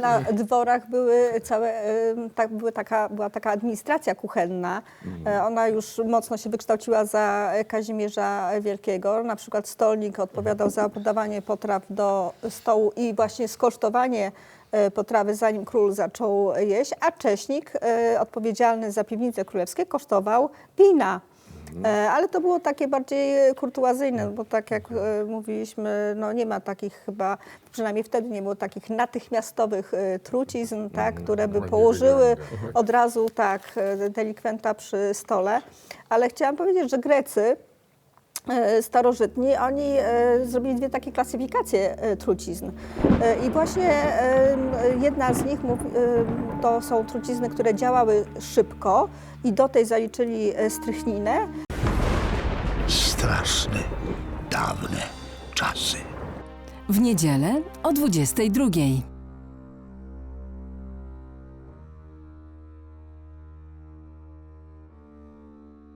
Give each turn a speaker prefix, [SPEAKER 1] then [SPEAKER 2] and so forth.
[SPEAKER 1] Na dworach były całe, tak, były taka, była taka administracja kuchenna. E, Ona już mocno się wykształciła za Kazimierza Wielkiego. Na przykład stolnik odpowiadał za podawanie potraw do stołu i właśnie skosztowanie e, potrawy, zanim król zaczął jeść, a cześnik e, odpowiedzialny za piwnice królewskie kosztował wina. E, Ale to było takie bardziej kurtuazyjne, bo tak jak e, mówiliśmy, no nie ma takich chyba, przynajmniej wtedy nie było takich natychmiastowych e, trucizn, tak, które by położyły
[SPEAKER 2] wygląda.
[SPEAKER 1] od razu tak e, delikwenta przy stole. Ale chciałam powiedzieć, że Grecy e, starożytni, oni e, zrobili dwie takie klasyfikacje e, trucizn. E, I właśnie e, jedna z nich e, to są trucizny, które działały szybko i do tej zaliczyli e, strychninę.
[SPEAKER 3] Straszne, dawne czasy.
[SPEAKER 4] W niedzielę o 22.00.